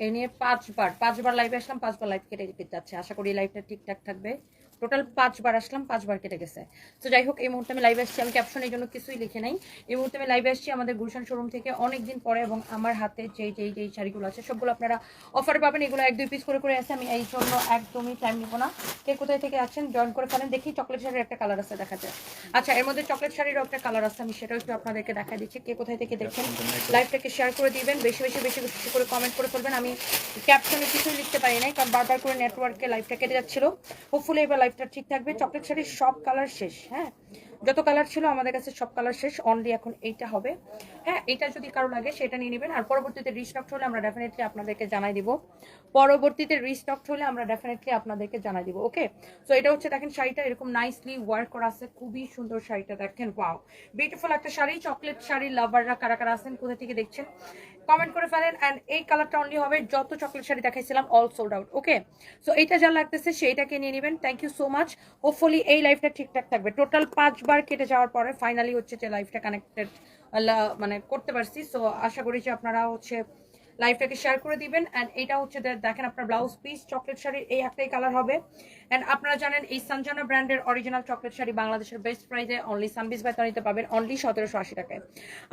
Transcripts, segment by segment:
এ নিয়ে পাঁচবার পাঁচবার লাইভে আসলাম, পাঁচবার লাইভ কেটে যাচ্ছে। আশা করি লাইভটা ঠিকঠাক থাকবে। টোটাল পাঁচবার আসলাম পাঁচবার কেটে গেছে। তো যাই হোক এই মুহূর্তে আমি লাইভে আসছি। আমি ক্যাপশন এই জন্য কিছুই লিখে নাই। এই মুহূর্তে আমি লাইভে আসছি আমাদের গুলশান শোরুম থেকে অনেক দিন পরে এবং আমার হাতে যেই যেই যেই শাড়িগুলো আছে সবগুলো আপনারা অফারে পাবেন। এগুলো এক দুই পিস করে করে আছে। আমি এই জন্য একদমই টাইম নিব না। কে কোথায় থেকে আছেন জয়েন করে ফেলেন। দেখি চকলেট শাড়ির একটা কালার আছে দেখা যায় আচ্ছা এর মধ্যে চকলেট শাড়িরও একটা কালার আছে। আমি সেটাও একটু আপনাদেরকে দেখা দিচ্ছি। কে কোথায় থেকে দেখছেন লাইভটাকে শেয়ার করে দিবেন। বেশি বেশি বেশি বেশি করে কমেন্ট করে ফেলবেন। আমি ক্যাপশনে কিছুই লিখতে পারি নাই কারণ বারবার করে নেটওয়ার্কে লাইভটা কেটে যাচ্ছিল। হোপফুলি এবার লাইভটা ঠিক থাকবে চকলেট শাড়ির সব কালার শেষ হ্যাঁ? যত কালার ছিল আমাদের কাছে সব কালার শেষ অনলি এখন এইটা হবে। হ্যাঁ এটা যদি কারও লাগে, সেটা নিয়ে নেবেন। আর পরবর্তীতে রিস্টক হলে আমরা ডেফিনেটলি আপনাদেরকে জানাই দিব। পরবর্তীতে রিস্টক হলে আমরা ডেফিনেটলি আপনাদেরকে জানাই দিব ওকে সো এটা হচ্ছে দেখেন শাড়িটা, এরকম নাইসলি ওয়ার্ক করা আছে। খুবই সুন্দর শাড়িটা, দেখেন ওয়াও বিউটিফুল একটা শাড়ি চকলেট শাড়ি লাভাররা কারা কারা আছেন, কোথা থেকে দেখছেন? কমেন্ট করে ফেলেন অ্যান্ড এই কালারটা অনলি হবে যত চকলেট শাড়ি দেখাইছিলাম all sold out okay so এইটা যা লাগতেছে, সেইটাকে নিয়ে নেবেন। Thank you so much hopefully এই লাইফটা ঠিকঠাক থাকবে। টোটাল পাঁচবার কেটে যাওয়ার পরে ফাইনালি হচ্ছে যে লাইফটা কানেক্টেড মানে করতে পারছি। সো আশা করি যে আপনারা হচ্ছে লাইভটাকে শেয়ার করে দিবেন। অ্যান্ড এটা হচ্ছে দেখেন আপনার ব্লাউজ পিস চকলেট শাড়ির এই একটাই কালার হবে। অ্যান্ড আপনারা জানেন এই সঞ্জনা ব্র্যান্ডের অরিজিনাল চকলেট শাড়ি বাংলাদেশের বেস্ট প্রাইসে অনলি সানবিস নিতে পাবেন অনলি সতেরোশো আশি টাকায়।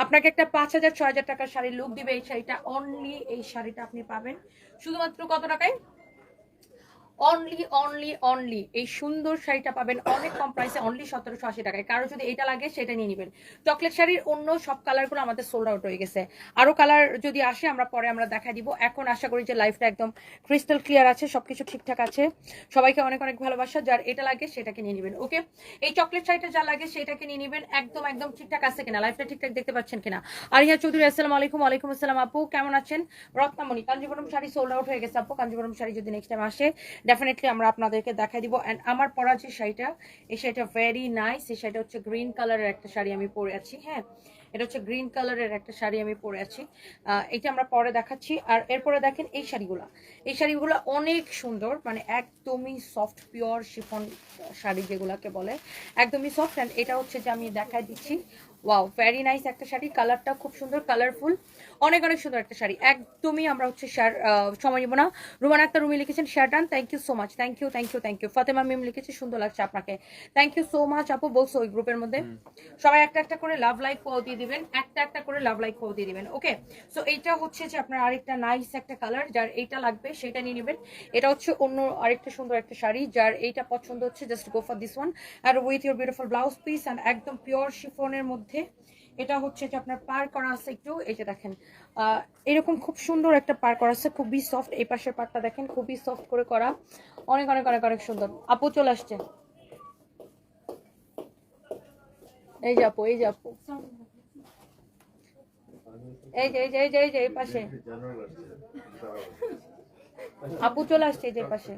আপনাকে একটা পাঁচ হাজার, ছয় হাজার টাকার শাড়ির লুক দিবে এই শাড়িটা অনলি এই শাড়িটা আপনি পাবেন। শুধুমাত্র কত টাকায়? অনলি অনলি অনলি এই সুন্দর শাড়িটা পাবেন অনেক কম প্রাইসে অনলি সতেরোশো আশি টাকায়। কারও যদি এটা লাগে, সেটা নিয়ে নেবেন। চকলেট শাড়ির অন্য সব কালারগুলো আমাদের সোল্ড আউট হয়ে গেছে। আরও কালার যদি আসে, আমরা পরে আমরা দেখা দিব। এখন আশা করি যে লাইফটা একদম ক্রিস্টাল ক্লিয়ার আছে, সবকিছু ঠিকঠাক আছে। সবাইকে অনেক অনেক ভালোবাসা। যার এটা লাগে, সেটাকে নিয়ে নেবেন ওকে এই চকলেট শাড়িটা যা লাগে, সেটাকে নিয়ে নেবেন। একদম একদম ঠিকঠাক আছে কিনা? লাইফটা ঠিকঠাক দেখতে পাচ্ছেন কিনা? আরিয়া চৌধুরী, আসসালামু আলাইকুম। আলাইকুম আসসালাম আপু। কেমন আছেন? রত্নামণি, কাঞ্জিবরম শাড়ি সোল্ড আউট হয়ে গেছে আপু। কাঞ্জিবরম শাড়ি যদি নেক্সট টাইম আসে ডেফিনেটলি আমরা আপনাদেরকে দেখাই দিব। অ্যান্ড আমার পরা যে শাড়িটা, এই শাড়িটা ভেরি নাইস এই শাড়িটা হচ্ছে গ্রিন কালারের একটা শাড়ি আমি পরে আছি হ্যাঁ? এটা হচ্ছে গ্রিন কালারের একটা শাড়ি আমি পরে আছি। এটা আমরা পরে দেখাচ্ছি। আর এরপরে দেখেন এই শাড়িগুলো। এই শাড়িগুলো অনেক সুন্দর মানে একদমই সফট পিওর শিফন শাড়ি যেগুলাকে বলে, একদমই সফট অ্যান্ড এটা হচ্ছে যে আমি দেখাই দিচ্ছি। ওয়াও ভেরি নাইস একটা শাড়ি। কালারটা খুব সুন্দর কালারফুল অনেক অনেক সুন্দর একটা শাড়ি। একদমই আমরা হচ্ছে শেয়ার সময় নেব না। রুমান আক্তার রুমি লিখেছেন share done thank you so much thank you thank you thank you Fatema Mim লিখেছে সুন্দর লাগছে আপনাকে। থ্যাংক ইউ সো মাচ আপু বলছো ওই গ্রুপের মধ্যে? সবাই একটা একটা করে লাভ লাইক কোয়াও দিয়ে দিবেন একটা একটা করে লাভ লাইক কোয়াও দিয়ে দিবেন ওকে সো এইটা হচ্ছে যে আপনার আরেকটা নাইস একটা কালার যার এইটা লাগবে সেটা নিয়ে নেবেন। এটা হচ্ছে অন্য আরেকটা সুন্দর একটা শাড়ি যার এইটা পছন্দ হচ্ছে just go for this one R with your beautiful blouse piece and একদম পিওর শিফনের মধ্যে এটা হচ্ছে যে আপনার পার করা আছে একটু এই যে দেখেন এরকম খুব সুন্দর একটা পার করা আছে খুবই সফট এই পাশের পারটা দেখেন খুবই সফট করে করা। অনেক অনেক অনেক অনেক সুন্দর। আপু চলে আসছে। এই যে আপু এই যে আপু। এই যে এই যে এই যে এই পাশে। আপু চলে আসছে এই যে এই পাশে।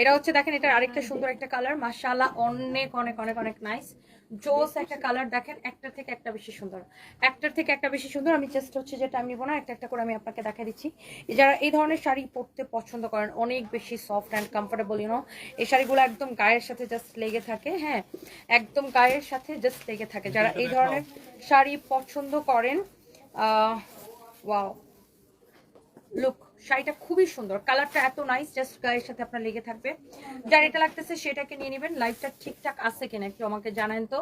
এটা হচ্ছে দেখেন এটা আরেকটা সুন্দর একটা কালার মাশাআল্লাহ, অনেক অনেক অনেক অনেক নাইস জোস একটা কালার দেখেন, একটা থেকে একটা বেশি সুন্দর। একটার থেকে একটা বেশি সুন্দর, আমি জাস্ট হচ্ছে যেটা আমি নিবো না, একটা একটা করে আমি আপনাকে দেখা দিচ্ছি। যারা এই ধরনের শাড়ি পরতে পছন্দ করেন, অনেক বেশি সফট অ্যান্ড কমফোর্টেবল ইউনো এই শাড়িগুলো একদম গায়ের সাথে জাস্ট লেগে থাকে হ্যাঁ? একদম গায়ের সাথে জাস্ট লেগে থাকে। যারা এই ধরনের শাড়ি পছন্দ করেন ওয়াও লুক শাড়িটা খুবই সুন্দর। কালারটা এত নাইস জাস্ট গায়ের সাথে আপনার লেগে থাকবে। যার এটা লাগতেছে সেটাকে নিয়ে নেবেন। লাইফটা ঠিকঠাক আছে কিনা একটু আমাকে জানান তো।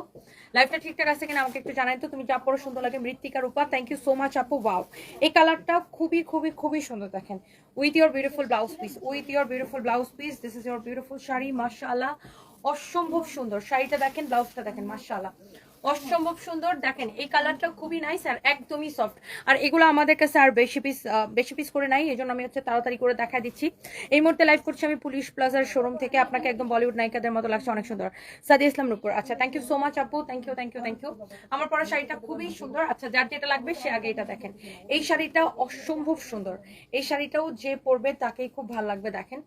লাইফটা ঠিকঠাক আছে কিনা আমাকে একটু জানান তো। তুমি যা পরে সুন্দর লাগে। মৃত্তিকার উপা থ্যাংক ইউ সো মাচ আপু। ওয়াও এই কালারটা খুবই খুবই খুবই সুন্দর দেখেন। With your beautiful blouse piece with your beautiful blouse piece this is your beautiful sari, মাশাআল্লাহ। অসম্ভব সুন্দর। শাড়িটা দেখেন ব্লাউজটা দেখেন, মাশাআল্লাহ। অসম্ভব সুন্দর। দেখেন, এই কালারটা খুবই নাইস আর একদমই সফট আর এগুলো আমাদের কাছে আর বেশি পিস বেশি পিস করে নাই এই জন্য আমি হচ্ছে তাড়াতাড়ি করে দেখা দিচ্ছি। এই মুহূর্তে লাইভ করছি আমি পুলিশ প্লাজার শোরুম থেকে। আপনাকে একদম বলিউড নায়িকাদের মতো লাগছে, অনেক সুন্দর। সাদি ইসলাম রূপর আচ্ছা থ্যাংক ইউ সো মাচ আপু thank you thank you thank you আমার পরা শাড়িটা খুবই সুন্দর। আচ্ছা যার যেটা লাগবে সে আগে এটা দেখেন। এই শাড়িটা অসম্ভব সুন্দর। এই শাড়িটাও যে পরবে তাকেই খুব ভালো লাগবে, দেখেন।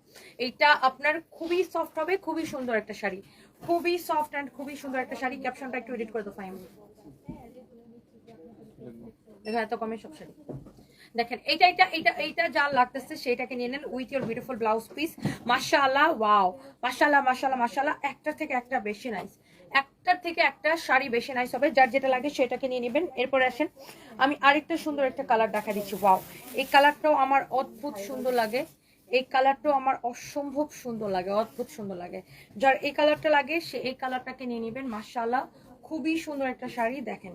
এইটা আপনার খুবই সফট হবে, খুবই সুন্দর একটা শাড়ি। খুবই সফট অ্যান্ড খুবই সুন্দর একটা শাড়ি। ক্যাপশনটা একটু এডিট করে দো ফাইম এত কমে সব শাড়ি। দেখেন, এইটা এটা এইটা এইটা যা লাগতেছে সেটাকে নিয়ে নেন with your beautiful blouse piece মাশাআল্লাহ ওয়াও মাশাআল্লাহ মাশাআল্লাহ মাশাআল্লাহ। একটা থেকে একটা বেশি নাইস একটার থেকে একটা শাড়ি বেশি নাইস হবে। যার যেটা লাগে সেটাকে নিয়ে নেবেন। এরপরে আসেন, আমি আরেকটা সুন্দর একটা কালার দেখা দিচ্ছি ওয়াও এই কালারটাও আমার অদ্ভুত সুন্দর লাগে। এই কালারটাও আমার অসম্ভব সুন্দর লাগে, অদ্ভুত সুন্দর লাগে। যার এই কালারটা লাগে, সে এই কালারটাকে নিয়ে নেবেন, মাশাআল্লাহ। খুবই সুন্দর একটা শাড়ি, দেখেন।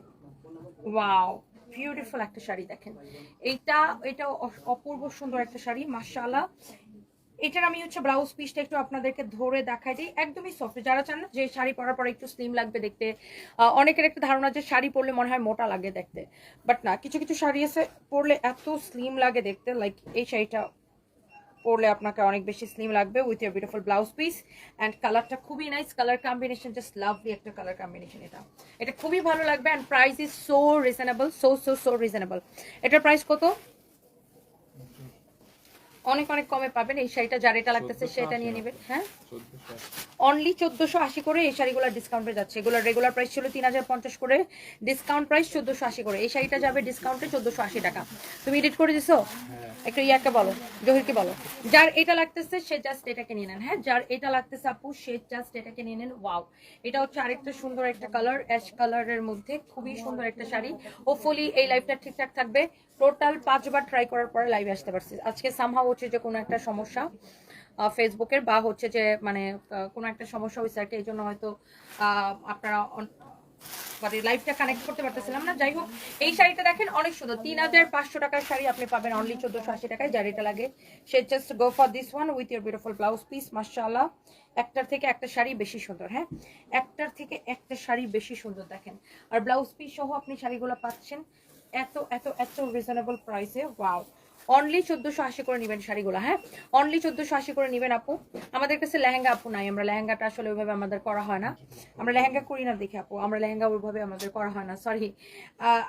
ওয়াও বিউটিফুল একটা শাড়ি, দেখেন। এইটা এটা অপূর্ব সুন্দর একটা শাড়ি, মাশাআল্লাহ। এটার আমি হচ্ছে ব্লাউজ পিসটা একটু আপনাদেরকে ধরে দেখাই দিই। একদমই সফট যারা চান যে শাড়ি পরার পর একটু স্লিম লাগবে দেখতে অনেকের একটা ধারণা যে শাড়ি পরলে মনে হয় মোটা লাগে দেখতে। বাট না, কিছু কিছু শাড়ি আছে, পরলে এত স্লিম লাগে দেখতে লাইক এই শাড়িটা পরলে আপনাকে অনেক বেশি স্লিম লাগবে with your beautiful blouse piece and কালারটা খুবই nice colour combination just lovely একটা কালার কম্বিনেশন এটা। এটা খুবই ভালো লাগবে and price is so reasonable so so so reasonable এটার প্রাইস কত? অনেক অনেক কমে পাবেন। এই শাড়িটা যার এটা লাগতেছে সেটা নিয়ে নেবেন হ্যাঁ? অনলি চোদ্দশো আশি করে এই শাড়িগুলো ডিসকাউন্টে যাচ্ছে। এগুলোর রেগুলার প্রাইস ছিল তিন হাজার পঞ্চাশ করে। ডিসকাউন্ট প্রাইস চোদ্দশো আশি করে। এই শাড়িটা যাবে ডিসকাউন্টে চোদ্দশো আশি টাকা। তুমি এডিট করে দিছো? একটু ইয়াকে বলো, জহিরকে বলো। যার এটা লাগতেছে, সে জাস্ট এটাকে নিয়ে নেন। হ্যাঁ যার এটা লাগতেছে আপু, সে জাস্ট এটাকে নিয়ে নেন। ওয়াও এটা হচ্ছে আরেকটা সুন্দর একটা কালার অ্যাশ কালারের মধ্যে খুবই সুন্দর একটা শাড়ি। হোপফুলি এই লাইফটা ঠিকঠাক থাকবে। টোটাল পাঁচবার ট্রাই করার পরে লাইভে আসতে পারছি। আজকে সামহাও হচ্ছে যে কোনো একটা সমস্যা ফেসবুকের বা হচ্ছে যে মানে কোনো একটা সমস্যা হয়েছে আর কি, এই জন্য হয়তো আপনারা দেখেন সুন্দর। তিন হাজার পাঁচশো চোদ্দশো আশি টাকায়। লাগে, সে just go for this one with beautiful blouse piece একটার থেকে একটা শাড়ি বেশি সুন্দর হ্যাঁ? একটার থেকে একটা শাড়ি বেশি সুন্দর দেখেন। আর ব্লাউজ পিস সহ আপনি শাড়িগুলো পাচ্ছেন, এত এত এত রিজনেবল প্রাইসে ওয়াও অনলি চোদ্দশো আশি করে নেবেন শাড়িগুলো হ্যাঁ? অনলি চোদ্দশো আশি করে নেবেন আপু। আমাদের কাছে লেহেঙ্গা আপু নাই, আমরা লেহেঙ্গাটা আসলে ওইভাবে আমাদের করা হয় না। আমরা লেহেঙ্গা করি না দেখি আপু, আমরা লেহেঙ্গা ওইভাবে আমাদের করা হয় না সরি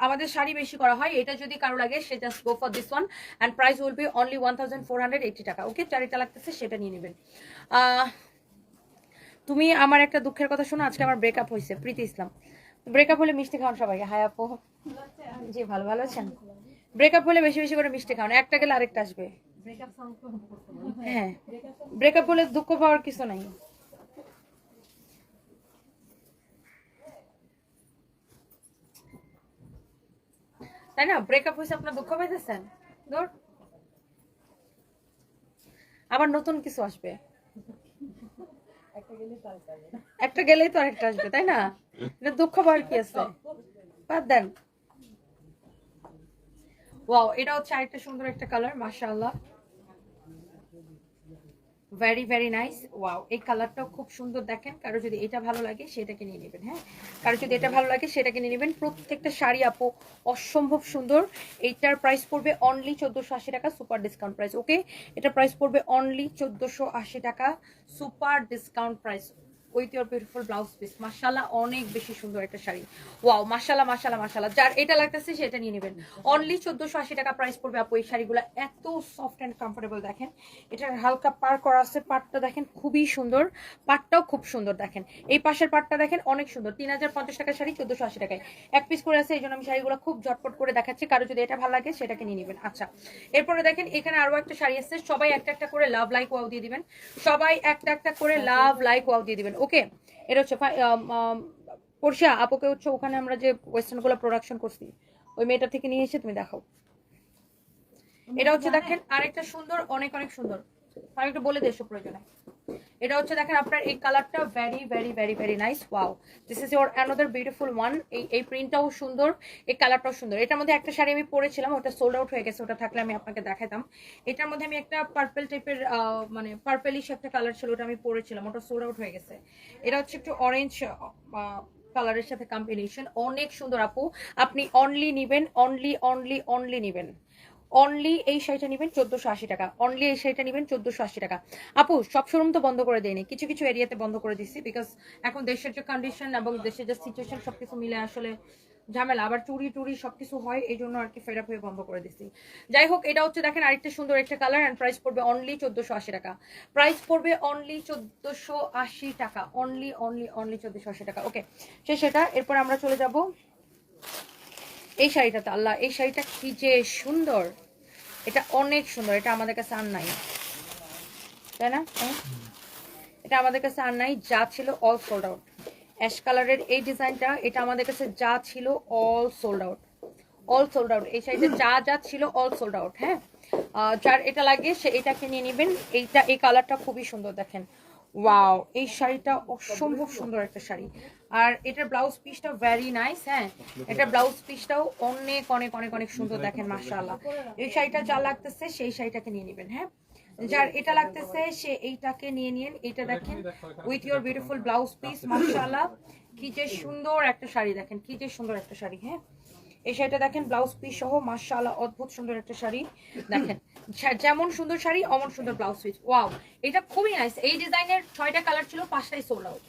আমাদের শাড়ি বেশি করা হয়, এটা যদি কারও লাগে, সে just go for this one and price will be only one thousand four hundred eighty টাকা ওকে চারিটা লাগতেছে, সেটা নিয়ে নেবেন। তুমি আমার একটা দুঃখের কথা শোনো, আজকে আমার ব্রেকআপ হয়েছে প্রীতি ইসলাম। ব্রেকআপ হলে মিষ্টি খাওয়ান সবাইকে, হাই আপু। জি, ভালো ভালো আছেন? ব্রেকআপ হলে বেশি বেশি করে মিষ্টি খাওয়ান একটা গেলে আরেকটা আসবে। হ্যাঁ ব্রেকআপ হলে দুঃখ পাওয়ার কিছু নাই। তাই না? ব্রেকআপ হয়েছে, আপনার দুঃখ পাইতেছেন? ধর। আবার নতুন কিছু আসবে। একটা গেলেই তো আরেকটা আসবে, তাই না? দুঃখ পাওয়ার কি আছে? বাদ দেন। ওয়াও এটা হচ্ছে আরেকটা সুন্দর একটা কালার মাশাআল্লাহ। ভেরি ভেরি নাইস ওয়াও এই কালারটাও খুব সুন্দর দেখেন। কারও যদি এটা ভালো লাগে, সেটাকে নিয়ে নেবেন হ্যাঁ? কারও যদি এটা ভালো লাগে, সেটাকে নিয়ে নেবেন। প্রত্যেকটা শাড়ি আপু অসম্ভব সুন্দর। এইটার প্রাইস পড়বে অনলি চোদ্দোশো আশি টাকা সুপার ডিসকাউন্ট প্রাইস ওকে এটা প্রাইস পড়বে অনলি চোদ্দোশো আশি টাকা super discount price beautiful blouse piece মাশাল্লাহ অনেক বেশি সুন্দর একটা শাড়ি। ওয়াও মাশাল্লাহ মাশাল্লাহ মাশাল্লাহ যার এটা লাগতেছে সেটা নিয়ে নেবেন। অনলি চোদ্দোশো আশি টাকা প্রাইস পড়বে আপু, এই শাড়িগুলো এত সফট অ্যান্ড কমফোর্টেবল দেখেন। এটার হালকা পার করা আছে পাটটা দেখেন খুবই সুন্দর। পাটটাও খুব সুন্দর দেখেন। এই পাশের পাটটা দেখেন অনেক সুন্দর। তিন হাজার পঞ্চাশ টাকার শাড়ি, চোদ্দোশো আশি টাকায়। এক পিস করে আছে, এই জন্য আমি শাড়িগুলো খুব ঝটপট করে দেখাচ্ছি। কারও যদি এটা ভালো লাগে, সেটাকে নিয়ে নেবেন। আচ্ছা এরপরে দেখেন এখানে আরও একটা শাড়ি আছে। সবাই একটা একটা করে লাভ লাইক ওয়াও দিয়ে দিবেন। সবাই একটা একটা করে লাভ লাইক ওয়াও দিয়ে দিবেন। ওকে এটা হচ্ছে পড়শিয়া আপুকে হচ্ছে ওখানে আমরা যে ওয়েস্টার্নগুলো প্রোডাকশন করছি ওই মেয়েটা থেকে নিয়ে এসে তুমি দেখাও। এটা হচ্ছে দেখেন আরেকটা সুন্দর অনেক অনেক সুন্দর। আর একটু বলে দেশ প্রয়োজনে। এটা হচ্ছে দেখেন আপনার এই কালারটা very very very very nice wow this is your another beautiful one এই এই প্রিন্টটাও সুন্দর, এই কালারটাও সুন্দর। এটার মধ্যে একটা শাড়ি আমি পরেছিলাম, ওটা সোল্ড আউট হয়ে গেছে, ওটা থাকলে আমি আপনাকে দেখাতাম। এটার মধ্যে আমি একটা পার্পল টাইপের মানে পার্পেলিশ একটা কালার ছিল, ওটা আমি পরেছিলাম, ওটা সোল্ড আউট হয়ে গেছে। এটা হচ্ছে একটু অরেঞ্জ কালারের সাথে কম্বিনেশন অনেক সুন্দর আপু। আপনি অনলি নিবেন অনলি অনলি অনলি নিবেন। অনলি এই শাড়িটা নেবেন চোদ্দশো আশি টাকা। অনলি এই শাড়িটা নেবেন চোদ্দশো আশি টাকা। আপু, সব শোরুম তো বন্ধ করে দেয়নি। কিছু কিছু এরিয়াতে বন্ধ করে দিচ্ছি বিকজ এখন দেশের যে কন্ডিশন এবং দেশের যে সিচুয়েশন সব কিছু মিলে আসলে ঝামেলা। আবার চুরি টুরি সবকিছু হয়, এই জন্য আর কি ফেড আপ হয়ে বন্ধ করে দিচ্ছি যাই হোক, এটা হচ্ছে দেখেন আরেকটা সুন্দর একটা কালার অ্যান্ড প্রাইস পড়বে অনলি চোদ্দশো আশি টাকা। প্রাইস পড়বে অনলি চোদ্দশো আশি টাকা। অনলি অনলি অনলি চোদ্দশো আশি টাকা। ওকে সে সেটা এরপর আমরা চলে যাব এই শাড়িটাতে। আল্লাহ, এই শাড়িটা কি যে সুন্দর! এটা অনেক সুন্দর, এটা আমাদের কাছে আর নাই। তাই না? এটা আমাদের কাছে আর নাই, যা ছিল অল সোল্ড আউট অ্যাশ কালারের এই ডিজাইনটা, এটা আমাদের কাছে যা ছিল all sold out all sold out এই সাইডে যা যা ছিল অল সোল্ড আউট হ্যাঁ? যার এটা লাগে, সে এটাকে নিয়ে নেবেন। এইটা, এই কালারটা খুবই সুন্দর, দেখেন। ওয়াও এই শাড়িটা অসম্ভব সুন্দর একটা শাড়ি। আর এটার ব্লাউজ পিসটা ভেরি নাইস হ্যাঁ? এটা ব্লাউজ পিসটাও অনেক অনেক অনেক অনেক সুন্দর দেখেন, মাশাআল্লাহ। এই শাড়িটা যা লাগতেছে, সেই শাড়িটাকে নিয়ে নেবেন হ্যাঁ? যার এটা লাগতেছে, সে এইটাকে নিয়ে নিন। এটা দেখেন with your beautiful blouse piece মাশাআল্লাহ। কি যে সুন্দর একটা শাড়ি, দেখেন, কি যে সুন্দর একটা শাড়ি হ্যাঁ? এই শাড়িটা দেখেন ব্লাউজ পিস সহ, মাশাআল্লাহ, অদ্ভুত সুন্দর একটা শাড়ি। দেখেন যেমন সুন্দর শাড়ি, অমন সুন্দর ব্লাউজ পিস ওয়াও এটা খুবই নাইস এই ডিজাইনের ছয়টা কালার ছিল, পাঁচটাই সোল্ড আউট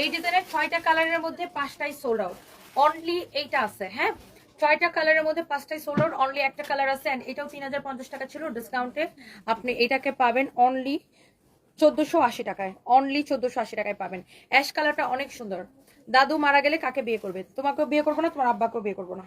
এই ডিজাইনের ছয়টা কালারের মধ্যে পাঁচটাই সোল্ড আউট অনলি এইটা আছে হ্যাঁ? ছয়টা কালারের মধ্যে পাঁচটাই সোল্ড আউট অনলি একটা কালার আছে, and এটাও তিন হাজার পঞ্চাশ টাকা ছিল ডিসকাউন্টে আপনি এটাকে পাবেন অনলি চোদ্দশো আশি টাকায়। অনলি চোদ্দশো আশি টাকায় পাবেন। অ্যাশ কালারটা অনেক সুন্দর। দাদু মারা গেলে কাকে বিয়ে করবে? তোমাকেও বিয়ে করব না, তোমার আব্বাকেও বিয়ে করব না।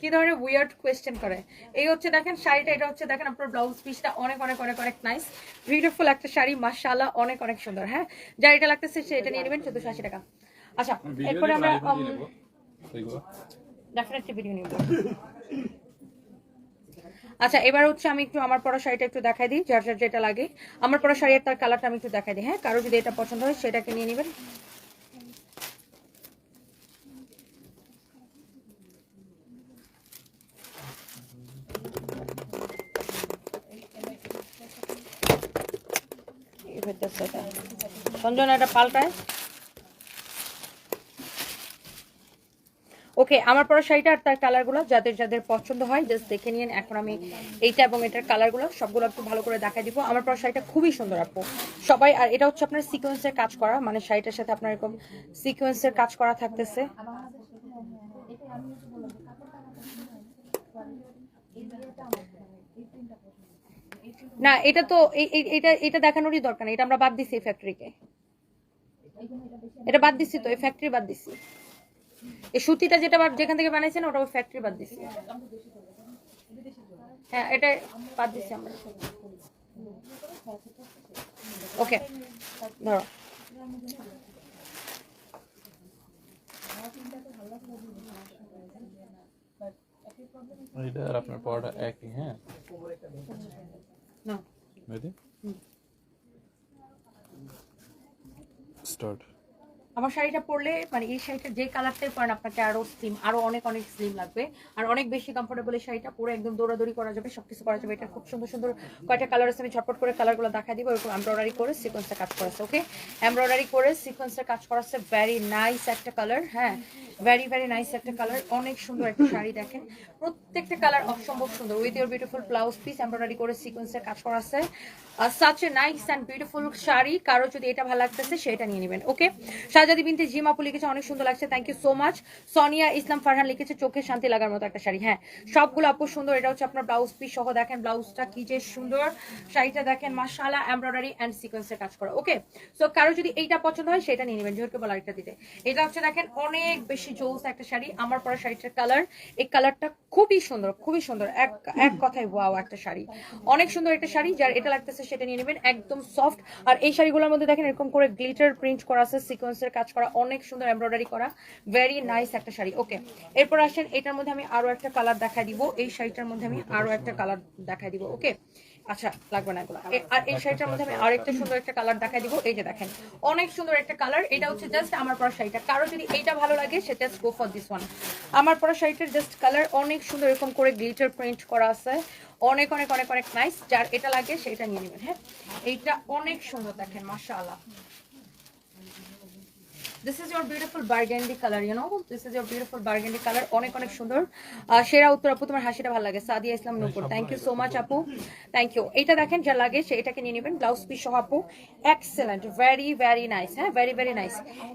কি ধরনের উইয়ার্ড কোয়েশ্চেন করে? এই হচ্ছে দেখেন শাড়িটা এটা হচ্ছে দেখেন আপনার ব্লাউজ পিসটা অনেক অনেক অনেক অনেক নাইস বিউটিফুল একটা শাড়ি মাশাআল্লাহ অনেক অনেক সুন্দর হ্যাঁ? যার এটা লাগতেছে সে এটা নিয়ে নেবেন চোদ্দশো আশি টাকা। আচ্ছা এরপরে আমরা ডেফিনেটলি ভিডিও নিব। আচ্ছা এবার হচ্ছে আমি একটু আমার পরা শাড়িটা একটু দেখাই দিই যার যার যেটা লাগে। আমার পরা শাড়ির তার কালারটা আমি একটু দেখাই দিই হ্যাঁ? কারও যদি এটা পছন্দ হয় সেটাকে নিয়ে নেবেন। হইতেছে। সঞ্জনা এটা পাল্টায়। ওকে আমার পরা শাড়িটা আর তার কালারগুলো যাদের যাদের পছন্দ হয় জাস্ট দেখে নিন এখন আমি এইটা এবং এটার কালারগুলো সবগুলো একটু ভালো করে দেখাই দিব। আমার পরা শাড়িটা খুবই সুন্দর, আপু। সবাই, আর এটা হচ্ছে আপনার সিকোয়েন্সের কাজ করা। মানে শাড়িটার সাথে আপনার এরকম সিকোয়েন্সের কাজ করা থাকতেছে। না, এটা তো এটা এটা দেখানোরই দরকার নেই, এটা আমরা বাদ দিছি এই ফ্যাক্টরিকে এটা বাদ দিছি তো, এই ফ্যাক্টরি বাদ দিছি। এই সুতিটা যেটা যেখান থেকে বানাইছেন, ওটা ওই ফ্যাক্টরি বাদ দিছি। হ্যাঁ এটা বাদ দিছি আমরা। ওকে, ধরো। এটা আর আপনার পড়াটা একই হ্যাঁ? না রেডি স্টার্ট আমার শাড়িটা পরলে মানে এই শাড়িটা যে কালারটাই পরেন, আপনাকে আরও স্লিম আরও অনেক অনেক স্লিম লাগবে। আর অনেক বেশি কমফোর্টেবল এই শাড়িটা পরে একদম দৌড়াদৌড়ি করা যাবে, সবকিছু করা যাবে। এটা খুব সুন্দর সুন্দর কয়টা কালার আছে আমি ঝটপট করে কালারগুলো দেখা দিব, এরকম এমব্রয়ডারি করে সিকোয়েন্সে কাজ করা ওকে এমব্রয়ডারি করে সিকোয়েন্সে কাজ করা আছে ভেরি নাইস একটা কালার হ্যাঁ? ভেরি ভেরি নাইস একটা কালার অনেক সুন্দর একটা শাড়ি দেখেন। প্রত্যেকটা কালার অসম্ভব সুন্দর। With your beautiful blouse piece embroidery করে সিকোয়েন্সের কাজ করা আছে such a nice and beautiful sari, কারও যদি এটা ভালো লাগতেছে, সেটা নিয়ে নেবেন ওকে শাহজাদি বিনতে জিম আপু লিখেছে, অনেক সুন্দর লাগছে thank you so much Sonia Islam Farhan লিখেছে, চোখে শান্তি লাগার মতো একটা শাড়ি। হ্যাঁ সবগুলো আপু সুন্দর, এটা হচ্ছে আপনার ব্লাউজ পিস সহ দেখেন ব্লাউজটা কি যে সুন্দর। শাড়িটা দেখেন, মাশাআল্লাহ এমব্রয়ডারি অ্যান্ড সিকোয়েন্সের কাজ করা ওকে সো কারও যদি এইটা পছন্দ হয়, সেটা নিয়ে নেবেন জোরকে বলা আরেকটা দিতে। এটা হচ্ছে দেখেন, অনেক বেশি জোস একটা শাড়ি, আমার পরা শাড়িটার কালার এই কালারটা খুবই সুন্দর খুবই সুন্দর, এক এক কথায় ওয়াও একটা শাড়ি। অনেক সুন্দর একটা শাড়ি, যার এটা লাগতেছে, সেটা নিয়ে নেবেন, একদম সফট আর এই শাড়িগুলোর মধ্যে দেখেন, এরকম করে গ্লিটার প্রিন্ট করা আছে সিকোয়েন্সের কাজ করা, অনেক সুন্দর এমব্রয়ডারি করা ভেরি নাইস একটা শাড়ি। ওকে এরপর আসেন, এটার মধ্যে আমি আরও একটা কালার দেখাই দিব। এই শাড়িটার মধ্যে আমি আরও একটা কালার দেখাই দিব ওকে আচ্ছা আর সুন্দর একটা কালার অনেক সুন্দর কালার এটা হচ্ছে জাস্ট আমার শাড়িটা। কারও যদি ভালো লাগে ফর দিস ওয়ান আমার শাড়িটার জাস্ট কালার অনেক সুন্দর, এরকম করে গ্লিটার প্রিন্ট করা আছে। অনেক অনেক অনেক অনেক নাইস যার এটা লাগে, সেটা নিয়ে নেবেন হ্যাঁ? এইটা অনেক সুন্দর দেখেন, মাশাআল্লাহ। This is your beautiful burgundy colour you know this is your beautiful burgundy colour অনেক অনেক সুন্দর। সেরা উত্তর আপু তোমার হাসিটা ভালো লাগে। Sadia Islam Nupur thank you so much আপু। থ্যাংক ইউ এটা দেখেন যা লাগে সে এটাকে নিয়ে নেবেন। ব্লাউজ পিস সহ আপু। এক্সেলেন্ট ভেরি ভেরি নাইস হ্যাঁ? ভেরি ভেরি নাইস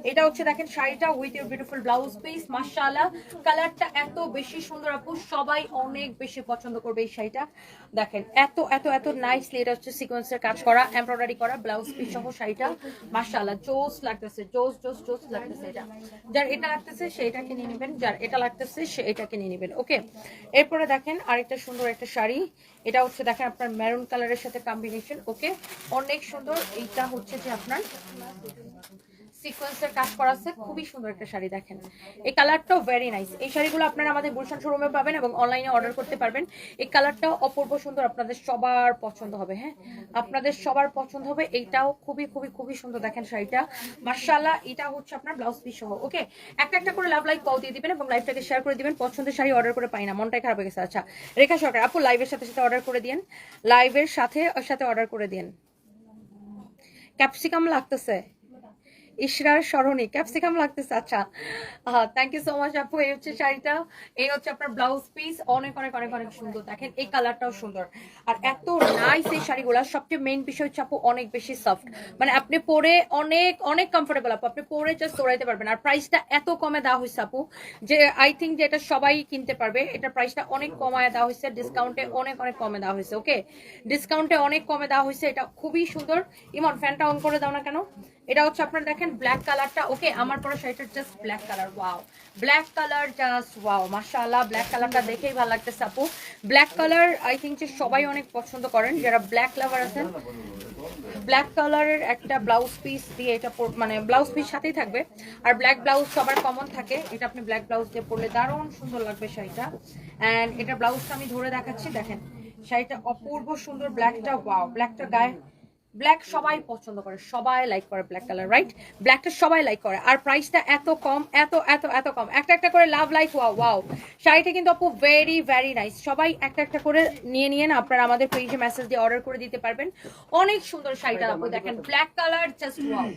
এটা হচ্ছে দেখেন শাড়িটা with your beautiful blouse piece মাশাআল্লাহ। কালারটা এত বেশি সুন্দর আপু। সবাই অনেক বেশি পছন্দ করবে এই শাড়িটা। দেখেন এত এত এত নাইসলি এটা হচ্ছে সিকোয়েন্সের কাজ করা এমব্রয়ডারি করা ব্লাউজ পিস সহ শাড়িটা। মাশাআল্লাহ। জোস লাগতেছে। জোস জোস জোস। যার এটা লাগতেছে, সে এটা কিনে নেবেন। যার এটা লাগতেছে, সে এটা কিনে নেবেন, ওকে? এরপরে দেখেন আরেকটা সুন্দর একটা শাড়ি। এটা হচ্ছে দেখেন আপনার মেরুন কালারের সাথে কম্বিনেশন ওকে? অনেক সুন্দর। এইটা হচ্ছে যে আপনার সিকোয়েন্সের কাজ করা আছে, খুবই সুন্দর একটা শাড়ি দেখেন। এই কালারটাও ভেরি নাইস এই শাড়িগুলো আপনারা আমাদের গুলশান শোরুমে পাবেন এবং অনলাইনে অর্ডার করতে পারবেন। এই কালারটাও অপূর্ব সুন্দর, আপনাদের সবার পছন্দ হবে হ্যাঁ? আপনাদের সবার পছন্দ হবে, এইটাও খুবই খুবই খুবই সুন্দর দেখেন শাড়িটা। মার্শাল্লাহ এটা হচ্ছে আপনার ব্লাউজ পিস সহ ওকে একটা একটা করে লাভ লাইক পাও দিয়ে দিবেন এবং লাইভটাকে শেয়ার করে দিবেন। পছন্দের শাড়ি অর্ডার করে পাই না, মনটাই খারাপ হয়ে গেছে। আচ্ছা রেখা সরকার, আপু লাইভের সাথে সাথে অর্ডার করে দিন লাইভের সাথে সাথে অর্ডার করে দিন ক্যাপসিকাম লাগতেছে। ইশরার স্মরণী। ক্যাপসিকাম লাগতেছে আচ্ছা। থ্যাংক ইউ সো মাচ আপু, এই হচ্ছে শাড়িটা। এই হচ্ছে আপনার ব্লাউজ পিস অনেক অনেক অনেক অনেক সুন্দর। দেখেন, এই কালারটাও সুন্দর। আর এত নাইস এই শাড়িগুলো। সবচেয়ে মেইন বিষয় হচ্ছে আপু, অনেক বেশি সফট মানে আপনি পরে অনেক অনেক কমফোর্টেবল আপু। আপনি পরে জাস্ট দৌড়াইতে পারবেন। আর প্রাইসটা এত কমে দেওয়া হয়েছে আপু, যে আই থিঙ্ক যে এটা সবাই কিনতে পারবে, এটা প্রাইসটা অনেক কমায় দেওয়া হয়েছে। ডিসকাউন্টে অনেক অনেক কমে দেওয়া হয়েছে ওকে ডিসকাউন্টে অনেক কমে দেওয়া হয়েছে। এটা খুবই সুন্দর। ইমন ফ্যানটা অন করে দাও না কেন? এটা হচ্ছে আপনারা দেখেন ব্ল্যাক কালারটা ওকে আমার পরে শাড়িটা just black colour wow black colour just wow মাশাআল্লাহ ব্ল্যাক কালারটা দেখেই ভালো লাগতেছে আপু। ব্ল্যাক কালার আই থিঙ্ক যে সবাই অনেক পছন্দ করেন, যারা ব্ল্যাক লাভার আছেন। ব্ল্যাক কালারের একটা ব্লাউজ পিস দিয়ে এটা মানে ব্লাউজ পিস সাথেই থাকবে। আর ব্ল্যাক ব্লাউজ সবার কমন থাকে। এটা আপনি ব্ল্যাক ব্লাউজ দিয়ে পরলে দারুণ সুন্দর লাগবে শাড়িটা। অ্যান্ড এটা ব্লাউজটা আমি ধরে দেখাচ্ছি, দেখেন। শাড়িটা অপূর্ব সুন্দর ব্ল্যাকটা ওয়াও ব্ল্যাকটা গায়ে ব্ল্যাক সবাই পছন্দ করে সবাই লাইক করে ব্ল্যাক কালার রাইট ব্ল্যাকটা সবাই লাইক করে আর প্রাইসটা এত কম এত এত এত কম। একটা একটা করে লাভ লাইক ওয়াও ওয়াও শাড়িটা কিন্তু আপু ভেরি ভেরি নাইস সবাই একটা একটা করে নিয়ে নিয়ে না আপনারা আমাদের পেজে মেসেজ দিয়ে অর্ডার করে দিতে পারবেন। অনেক সুন্দর শাড়িটা আপু দেখেন black colour just wow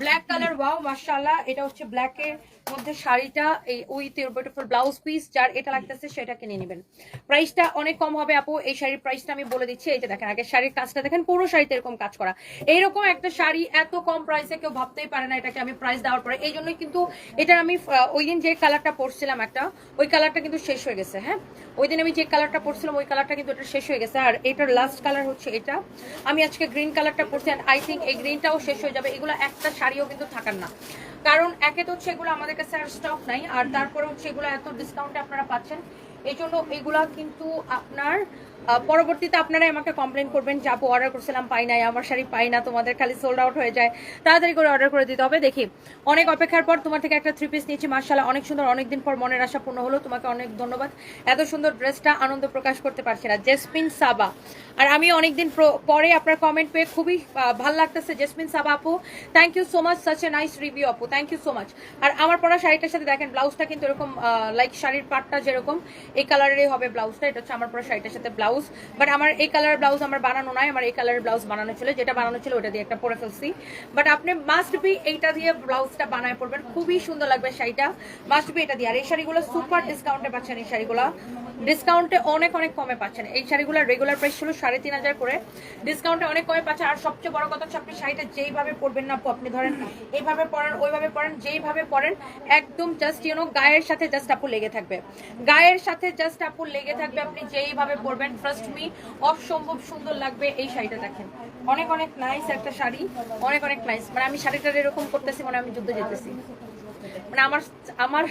black colour wow মাশাআল্লাহ এটা হচ্ছে ব্ল্যাকের মধ্যে শাড়িটা, এই উইথ বিউটিফুল ব্লাউজ পিস যার এটা লাগতেছে সেটা কিনে নেবেন। প্রাইসটা অনেক কম হবে আপু, এই শাড়ির প্রাইসটা আমি বলে দিচ্ছি, এই যে দেখেন আগে শাড়ির কাজটা দেখেন, পুরো শাড়িতে এরকম কাজ করা। এইরকম একটা শাড়ি এত কম প্রাইসে কেউ ভাবতেই পারে না এটাকে আমি প্রাইস দেওয়ার পরে। এই জন্যই কিন্তু এটা আমি ওই দিন যে কালারটা পরছিলাম একটা, ওই কালারটা কিন্তু শেষ হয়ে গেছে হ্যাঁ? ওই দিন আমি যে কালারটা পরছিলাম, ওই কালারটা কিন্তু এটা শেষ হয়ে গেছে। আর এটার লাস্ট কালার হচ্ছে এটা। আমি আজকে গ্রিন কালারটা পরছি আই থিঙ্ক এই গ্রিনটাও শেষ হয়ে যাবে। এগুলো একটা শাড়িও কিন্তু থাকার না। কারণ একে তো সেগুলো আমাদের কাছে আর স্টক নাই, আর তারপরে হচ্ছে এগুলো এত ডিসকাউন্টে আপনারা পাচ্ছেন। এই জন্য এগুলা কিন্তু আপনার পরবর্তীতে আপনারাই আমাকে কমপ্লেন করবেন যে, আপু অর্ডার করছিলাম, পাই নাই, আমার শাড়ি পাই না, তোমাদের খালি সোল্ড আউট হয়ে যায়। তাড়াতাড়ি করে অর্ডার করে দিতে হবে। দেখি, অনেক অপেক্ষার পর তোমার থেকে একটা থ্রি পিস নিয়েছি মার্শাল্লাহ অনেক সুন্দর, অনেকদিন পর মনের আশা পূর্ণ হলো। তোমাকে অনেক ধন্যবাদ। এত সুন্দর ড্রেসটা আনন্দ প্রকাশ করতে পারছি না। জেসমিন সাবা আর আমি অনেকদিন পরে আপনার কমেন্ট পেয়ে খুবই ভালো লাগতেছে। জেসমিন সাবা আপু thank you so much such a nice review আপু থ্যাংক ইউ সো মাচ আর আমার পরা শাড়িটার সাথে দেখেন ব্লাউজটা কিন্তু এরকম লাইক শাড়ির পাটটা যেরকম, এই কালারেরই হবে ব্লাউজটা এটা হচ্ছে আমার পরা শাড়িটার সাথে ব্লাউজ বাট আমার এই কালারের ব্লাউজ আমার বানানো নয় আমার এই কালারের ব্লাউজ বানানো ছিল, যেটা বানানো ছিল ওটা দিয়ে একটা পরে ফেলছি। বাট আপনি মাস্ট বি এইটা দিয়ে ব্লাউজটা বানায় পড়বেন খুবই সুন্দর লাগবে শাড়িটা। মাস্ট বি এটা দিয়ে। আর এই শাড়িগুলো সুপার ডিসকাউন্টে পাচ্ছেন এই শাড়িগুলো। ডিসকাউন্টে অনেক অনেক কমে পাচ্ছেন। এই শাড়িগুলোর রেগুলার প্রাইস ছিল সাড়ে তিন হাজার করে। ডিসকাউন্টে অনেক কমে পাচ্ছেন আর সবচেয়ে বড় কথা হচ্ছে আপনি শাড়িটা যেইভাবে পরবেন না আপনি ধরেন এইভাবে পরেন, ওইভাবে পরেন, যেইভাবে পরেন, একদম জাস্ট ইউনো গায়ের সাথে জাস্ট আপু লেগে থাকবে। গায়ের সাথে জাস্ট আপু লেগে থাকবে, আপনি যেইভাবে পরবেন ট্রাস্ট মি অসম্ভব সুন্দর লাগবে এই শাড়িটা দেখেন। অনেক অনেক নাইস একটা শাড়ি, অনেক অনেক নাইস মানে আমি শাড়িটা এরকম করতেছি মানে আমি যুদ্ধে যেতেছি। মানে আমার আমার,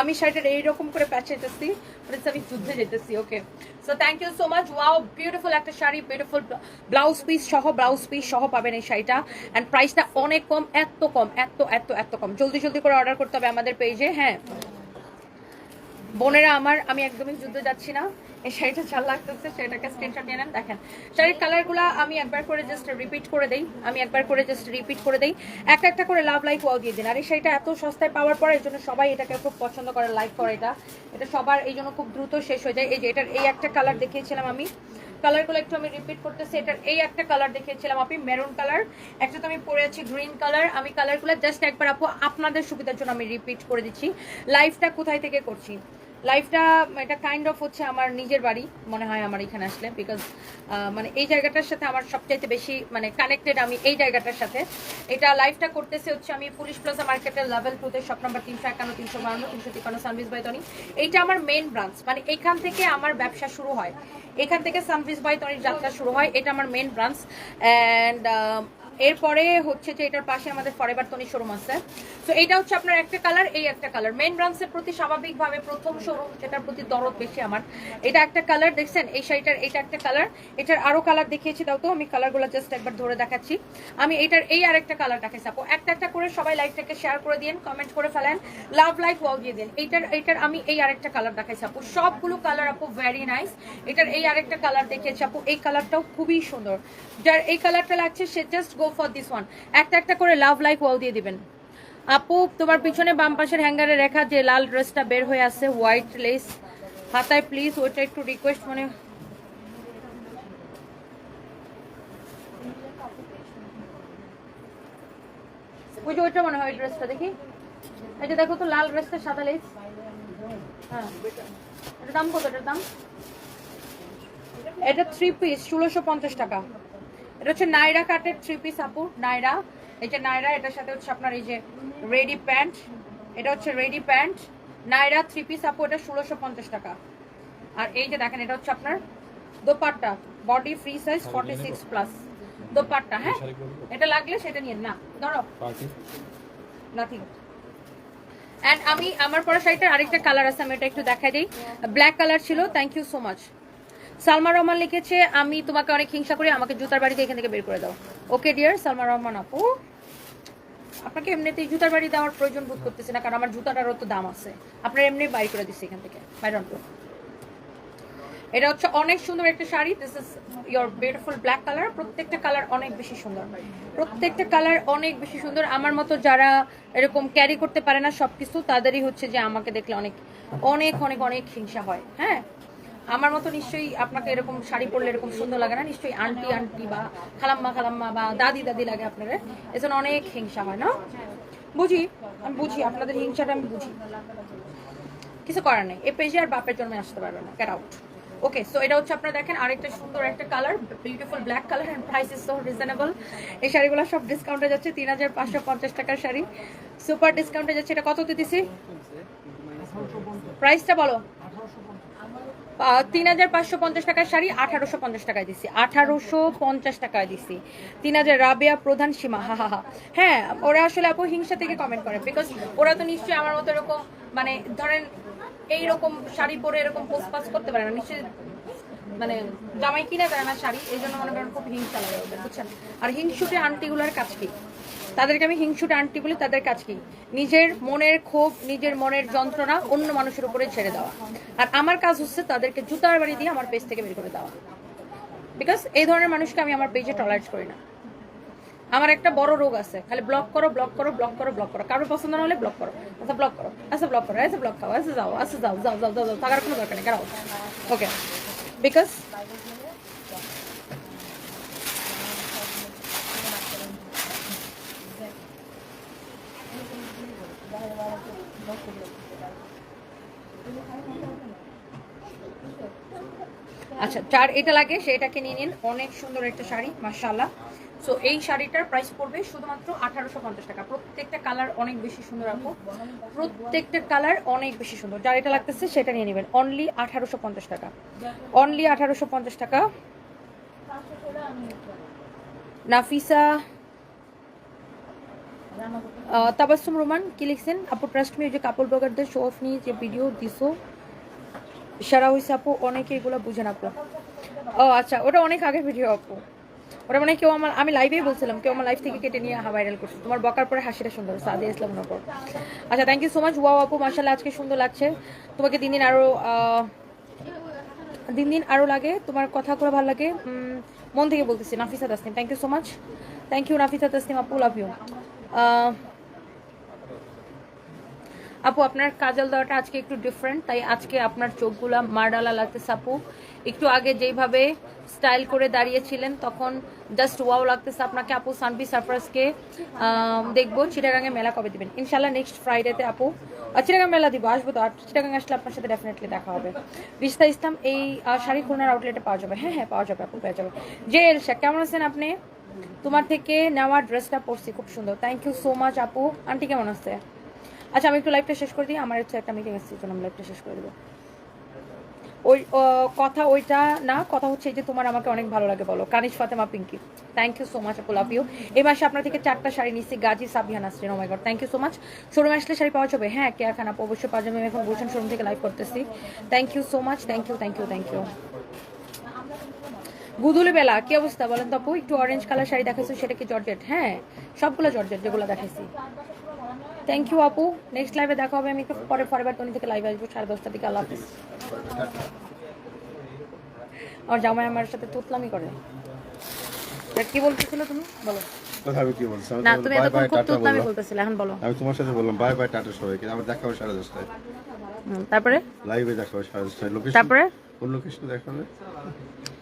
আমি শাড়িটার এইরকম করে প্যাচাইতেছি মানে আমি যুদ্ধে যেতেছি okay so thank you so much wow beautiful একটা শাড়ি বিউটিফুল ব্লাউজ পিস সহ ব্লাউজ পিস সহ পাবেন এই শাড়িটা। অ্যান্ড প্রাইসটা অনেক কম, এত কম, এত এত এত কম। জলদি জলদি করে অর্ডার করতে হবে আমাদের পেজে হ্যাঁ? বোনেরা আমার, আমি একদমই যুদ্ধে যাচ্ছি না। এই শাড়িটা চাল লাগতেছে সেটাকে স্ক্রিনশট নিয়ে নেন। দেখেন, শাড়ির কালারগুলো আমি একবার করে জাস্ট রিপিট করে দেই। আমি একবার করে জাস্ট রিপিট করে দেই। একটা একটা করে লাভ লাইক ওয়াও দিয়ে দিন। আর এই শাড়িটা এত সস্তায় পাওয়ার পর এই জন্য সবাই এটাকে খুব পছন্দ করে লাইক করে এটা। এটা সবার এই জন্য খুব দ্রুত শেষ হয়ে যায়। এই যে, এটার এই একটা কালার দেখিয়েছিলাম আমি। কালারগুলো একটু আমি রিপিট করতেছি। এটার এই একটা কালার দেখিয়েছিলাম আপনি মেরুন কালার একটা তো আমি পরে আছি গ্রিন কালার আমি কালারগুলো জাস্ট একবার আপু আপনাদের সুবিধার জন্য আমি রিপিট করে দিচ্ছি। লাইভটা কোথায় থেকে করছি? লাইফটা এটা কাইন্ড অফ হচ্ছে আমার নিজের বাড়ি, মনে হয় আমার এখানে আসলে বিকজ মানে এই জায়গাটার সাথে আমার সবচাইতে বেশি মানে কানেক্টেড আমি এই জায়গাটার সাথে। এটা লাইফটা করতেছে হচ্ছে আমি পুলিশ প্লাজা মার্কেটের লেভেল টুতে শপ নাম্বার তিনশো একান্ন, তিনশো বান্ন তিনশো তিপ্পান্ন সার্ভিস বাই তনি এইটা আমার মেন ব্রাঞ্চ মানে এখান থেকে আমার ব্যবসা শুরু হয়। এখান থেকে সার্ভিস বাই তনির যাত্রা শুরু হয়, এটা আমার মেন ব্রাঞ্চ অ্যান্ড এরপরে হচ্ছে যে এটার পাশে আমাদের ফরেভার তনি শোরুম আছে। তো এটা হচ্ছে আপনার একটা কালার এই একটা কালার মেন ব্রাঞ্চের প্রতি স্বাভাবিকভাবে প্রথম শোরুম যেটার প্রতি দরদ বেশি আমার। এটা একটা কালার দেখছেন? এই শাড়িটার এটা একটা কালার এটার আরও কালার দেখিয়েছি, দাও তো। আমি কালারগুলো জাস্ট একবার ধরে দেখাচ্ছি। আমি এটার এই আরেকটা কালার দেখাইছি আপু, একটা একটা করে সবাই লাইভটাকে শেয়ার করে দিন কমেন্ট করে ফেলেন। লাভ লাইক ওয়াল দিয়ে দিন। এইটার এইটার আমি এই আরেকটা কালার দেখাইছি আপু। সবগুলো কালার আপু ভেরি নাইস এটার এই আরেকটা কালার দেখিয়েছি, আপু। এই কালারটাও খুবই সুন্দর। যার এই কালারটা লাগছে, সে just go for this one একটা একটা করে লাভ লাইক ওয়াল দিয়ে দিবেন। আপু, তোমার পিছনে বাম পাশের হ্যাঙ্গারে রেখা যে লাল ড্রেসটা বের হয়ে আছে হোয়াইট লেস হাতায় প্লিজ ওইটা একটু রিকোয়েস্ট মানে ওইটা মনে হয় ড্রেসটা দেখি। যে দেখো তো, লাল ড্রেসটা সাদা লেস হ্যাঁ। এটার দাম কত? এটার দাম? এটা থ্রি পিস ষোলোশো পঞ্চাশ টাকা। এটা হচ্ছে নাইরা কাটের থ্রি পিস আপু নাইরা। এই যে নাইরা এটার সাথে হচ্ছে আপনার এই যে রেডি প্যান্ট এটা হচ্ছে ready pant Naira three piece আপু এটা ষোলোশো টাকা। আর এই যে দেখেন এটা হচ্ছে আপনার dupatta body free size forty six plus dupatta হ্যাঁ? এটা লাগলে সেটা নিয়ে না ধরো। নাথিং অ্যান্ড আমি আমার পরা শাড়িটার আরেকটা কালার আছে আমি এটা একটু দেখাই দিই। ব্ল্যাক কালার ছিল thank you so much Salma Rahman লিখেছে, আমি তোমাকে অনেক হিংসা করি, আমাকে জুতার বাড়িতে এখান থেকে বের করে দাও। ওকে ডিয়ার সালমা রহমান আপু, আপনাকে এমনিতেই জুতার বাড়ি দেওয়ার প্রয়োজন বোধ করতেছে না, কারণ আমার জুতাটারও তো দাম আছে। আপনার এমনি বাই করে দিচ্ছে এখান থেকে। বাইরন এটা হচ্ছে অনেক সুন্দর একটা sari. This is your beautiful black colour প্রত্যেকটা কালার অনেক বেশি সুন্দর। প্রত্যেকটা কালার অনেক বেশি সুন্দর। আমার মতো যারা এরকম ক্যারি করতে পারে না সবকিছু, তাদেরই হচ্ছে যে আমাকে দেখলে অনেক অনেক অনেক অনেক হিংসা হয়। হ্যাঁ? আমার মতো নিশ্চয়ই আপনাকে এরকম শাড়ি পরলে এরকম সুন্দর লাগে না। নিশ্চয়ই আন্টি আন্টি বা খালাম্মা খালাম্মা বা দাদি দাদি লাগে আপনাদের। এজন্য অনেক হিংসা হয়, না? বুঝি? আমি বুঝি, আপনাদের হিংসাটা আমি বুঝি। কিছু করার নেই। এ পেজে আর বাপের জন্মে আসতে পারবে না। গেট আউট ওকে সো এটা হচ্ছে আপনারা দেখেন, আরেকটা সুন্দর একটা colour beautiful black colour and price is so reasonable এই শাড়িগুলো সব ডিসকাউন্টে যাচ্ছে, তিন হাজার পাঁচশো পঞ্চাশ টাকার শাড়ি। সুপার ডিসকাউন্টে যাচ্ছে, এটা কত দিতেছি? প্রাইসটা বলো। তিন হাজার পাঁচশো পঞ্চাশ টাকার শাড়ি, আঠারোশো পঞ্চাশ টাকায় দিছি। আঠারোশো পঞ্চাশ টাকায় দিছি। তিন হাজার রাবেয়া প্রধান সীমা, হা হা হা। হ্যাঁ ওরা আসলে আপু হিংসা থেকে কমেন্ট করে বিকজ ওরা তো নিশ্চয়ই আমার মতো এরকম মানে ধরেন এইরকম শাড়ি পরে এরকম পোস্ট পাস করতে পারে না। নিশ্চয়ই মানে জামাই কিনে দেয় না শাড়ি, এই জন্য মনে করেন খুব হিংসা লাগে ওদের বুঝছেন? আর হিংসুটে আন্টিগুলোর কাজ কি? তাদেরকে আমি হিংসুটে আন্টি বলি, তাদের কাজ কি? নিজের মনের ক্ষোভ, নিজের মনের যন্ত্রণা অন্য মানুষের উপরে ছেড়ে দেওয়া। আর আমার কাজ হচ্ছে তাদেরকে জুতার বাড়ি দিয়ে আমার পেজ থেকে বের করে দেওয়া। বিকজ এই ধরনের মানুষকে আমি আমার পেজে টলারেট করি না। আমার একটা বড় রোগ আছে, খালি ব্লক করো ব্লক করো ব্লক করো ব্লক করো। কারোর পছন্দ না হলে ব্লক করো। আচ্ছা ব্লক করো। আচ্ছা ব্লক করো। আচ্ছা ব্লক খাও। আচ্ছা যাও। আচ্ছা যাও। যাও যাও যাও যাও। থাকার কোনো দরকার নেই। কারও ওকে বিকজ আচ্ছা যার এটা লাগে সেটাকে নিয়ে নিন। অনেক সুন্দর একটা শাড়ি, মাশাআল্লাহ। সো এই শাড়িটার প্রাইস পড়বে শুধুমাত্র আঠারোশো পঞ্চাশ টাকা। প্রত্যেকটা কালার অনেক বেশি সুন্দর, আপু। প্রত্যেকটা কালার অনেক বেশি সুন্দর। যার এটা লাগতেছে, সেটা নিয়ে নেবেন। অনলি আঠারোশো পঞ্চাশ টাকা। অনলি আঠারোশো পঞ্চাশ টাকা। নাফিসা আহ, তাবাসসুম রোমান কি লিখছেন? আপু ট্রাস্ট মি যে কাপড় ব্লগারদের শো অফ নিয়ে যে ভিডিও দিছো সারা হয়েছে আপু অনেকে এগুলো বুঝেন আপু। ও আচ্ছা ওটা অনেক আগের ভিডিও আপু। ওটা মানে কেউ আমার আমি লাইভেই বলছিলাম কেউ আমার লাইভ থেকে কেটে নিয়ে ভাইরাল করছে। তোমার বকার পরে হাসিটা সুন্দর সাদিয়া ইসলাম নগর আচ্ছা thank you so much wow আপু মার্শাল্লাহ আজকে সুন্দর লাগছে। তোমাকে দিন দিন আরও দিন দিন আরও লাগে তোমার কথাগুলো ভালো লাগে। মন থেকে বলতেছি Nafisa Tasnim thank you so much thank you Nafisa Tasnim আপু লাভ ইউ আপু, আপনার কাজল দেওয়াটা আজকে একটু ডিফারেন্ট তাই আজকে আপনার চোখগুলা মারডালা লাগতেছে আপু। একটু আগে যেইভাবে স্টাইল করে দাঁড়িয়েছিলেন, তখন জাস্ট ওয়াও লাগতেছে আপনাকে আপু, সানবি সারফার্সকে দেখব চিটাগাঙে মেলা কবে দিবেন। ইনশাল্লাহ নেক্সট ফ্রাইডেতে আপু। চিটাগাং মেলা দিব, আসব তো। আর চিটাগাং আসলে আপনার সাথে ডেফিনেটলি দেখা হবে। বিস্তা ইসলাম, এই শাড়ি খুলনার আউটলেটে পাওয়া যাবে। হ্যাঁ হ্যাঁ পাওয়া যাবে আপু, পেয়ে যাবে যে এলশা কেমন আছেন আপনি? তোমার থেকে নেওয়া ড্রেসটা পরছি, খুব সুন্দর। থ্যাংক ইউ সো মাচ আপু। আন্টি কেমন আছে? আচ্ছা আমি একটু লাইভটা শেষ করে দিই। আমার হচ্ছে একটা মিটিং এসেছে জন্য আমি লাইভটা শেষ করে দেবো। ওই কথা ওইটা না, কথা হচ্ছে যে তোমার আমাকে অনেক ভালো লাগে বলো। Kanish Fatema Pinky. Thank you so much আপু লাভ ইউ এই মাসে আপনার থেকে চারটা শাড়ি নিচ্ছি গাজী সাবিয়া নাসরিন ও মাই god thank you so much শোরুমে আসলে শাড়ি পাওয়া যাবে? হ্যাঁ কে খান আপু, অবশ্যই পাওয়া যাবে। আমি এখন গুলশান শোরুম থেকে লাইভ করতেছি। Thank you so much thank you thank you thank you গুদুলে বেলা কি অবস্থা বলেন তো আপু? একটু অরেঞ্জ কালার শাড়ি দেখাইছো সেটা কি জর্জেট? হ্যাঁ সবগুলো জর্জেট যেগুলো দেখাইছি। থ্যাংক ইউ আপু। নেক্সট লাইভে দেখা হবে আমি একটু পরে পরের তনি থেকে লাইভে আসব সাড়ে দশটার দিকে আল্লাহ হাফিজ। আমার জামাই আমার সাথে তুতলামি করে। কি বলতেছিল তুমি? বলো। আমি কি বলছি? না তুমি এতক্ষণ খুব তুতলামি বলতেছিলে এখন বলো। আমি তোমার সাথে বললাম বাই বাই টাটা সবাইকে। আবার দেখা হবে সাড়ে দশটায়। তারপরে? লাইভে দেখা হবে সাড়ে দশটায়। লোকেশন তারপরে? কোন লোকেশনে দেখা হবে?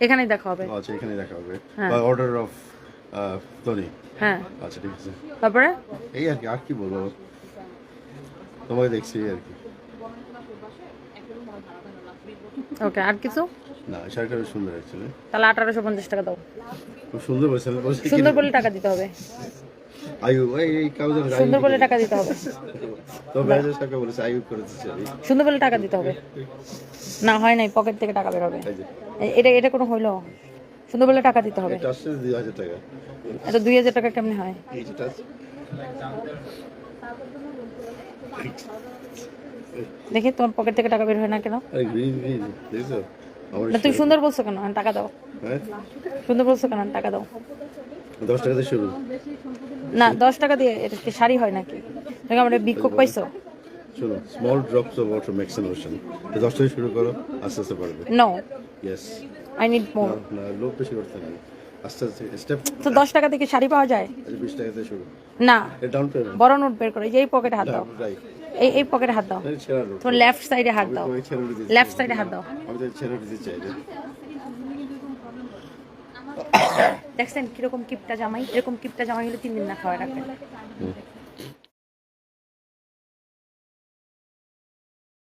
এখানেই দেখা হবে। আচ্ছা এখানেই দেখা হবে। বাই অর্ডার অফ টনি হ্যাঁ। আচ্ছা ঠিক আছে। তারপরে? এই আর কি আর কি বলব? তোমাকে দেখছি আর কি। ওকে আর কিছু? না শাড়িটা সুন্দর অ্যাকচুয়ালি তাহলে আঠারোশো পঞ্চাশ টাকা দাও। খুব সুন্দর বলছেন সুন্দর বলে টাকা দিতে হবে। আয়ু এই এই সুন্দর বলে টাকা দিতে হবে। তো ম্যানেজার সাহেব বলেছে আয়ু করে দিচ্ছি আমি সুন্দর বলে টাকা দিতে হবে। না হয় নাই পকেট থেকে টাকা বের হবে। এটা এটা কোনো হইল? সুন্দর বলে টাকা দিতে হবে। এটা আসছে দুই হাজার টাকা। কেমনি হয়? দেখি তোমার পকেট থেকে টাকা বের হয় না কেন? না তুমি সুন্দর বলছো কেন? টাকা দাও। হ্যাঁ? সুন্দর বলছো কেন? টাকা দাও। দশ টাকা দিয়ে শুরু। না দশ টাকা দিয়ে এটা কি শাড়ি হয় নাকি? তুমি আমরা বিক্ষোভ পাইছো। শোনো small drops of water makes an ocean দশ থেকে শুরু করো আস্তে আস্তে পারবে no yes I need more না বেশি করতে হবে। আস্তে আস্তে স্টেপ তো দশ টাকা থেকে শাড়ি পাওয়া যায়? বিশ টাকা থেকে শুরু। না। ডাউন পেমেন্ট বড় নোট বের করো এই পকেটে হাত দাও। এই এই পকেটে হাত দাও। তোমার লেফট সাইডে হাত দাও। লেফট সাইডে হাত দাও। আমি তো ছেড়ে দিতে চাই। দেখছেন কীরকম কিপটা জামাই? এরকম কিপটা জামাই হলে তিন দিন না খাওয়া রাখবেন